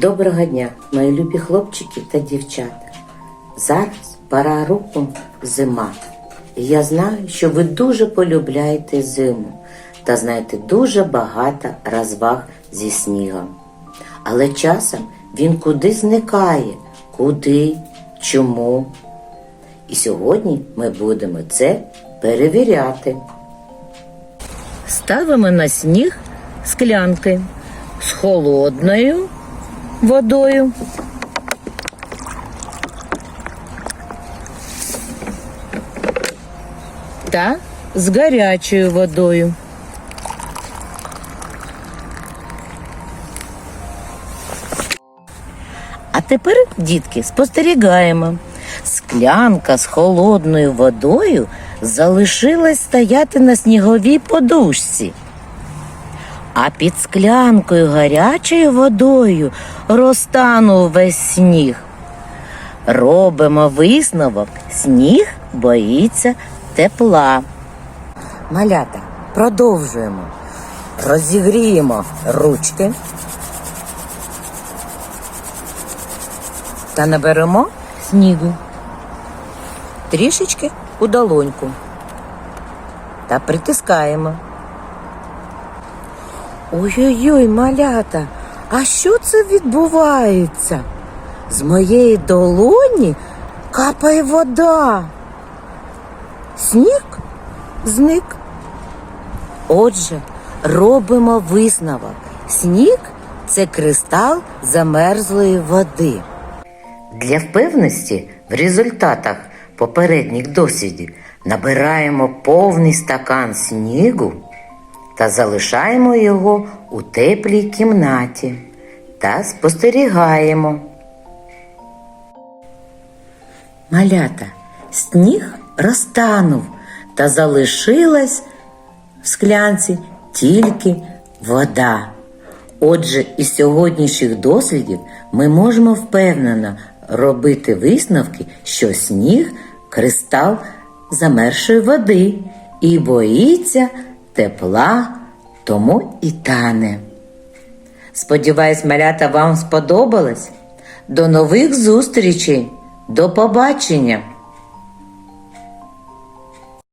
Доброго дня, мої любі хлопчики та дівчата. Зараз пора року зима. І я знаю, що ви дуже полюбляєте зиму та знаєте дуже багато розваг зі снігом. Але часом він куди зникає, куди, чому. І сьогодні ми будемо це перевіряти. Ставимо на сніг склянки з холодною водою. Та з гарячою водою. А тепер, дітки, спостерігаємо. Склянка з холодною водою залишилась стояти на сніговій подушці. А під склянкою гарячою водою розтанув весь сніг. Робимо висновок, сніг боїться тепла. Малята, продовжуємо. Розігріємо ручки та наберемо снігу. Трішечки у долоньку. Та притискаємо. Ой-ой-ой, малята, а що це відбувається? З моєї долоні капає вода. Сніг зник. Отже, робимо висновок. Сніг це кристал замерзлої води. Для впевненості в результатах попередніх дослідів набираємо повний стакан снігу та залишаємо його у теплій кімнаті та спостерігаємо. Малята, сніг розтанув та залишилась в склянці тільки вода. Отже, із сьогоднішніх дослідів ми можемо впевнено робити висновки, що сніг кристал замершої води і боїться тепла, тому і тане. Сподіваюсь, малята вам сподобалось. До нових зустрічей. До побачення!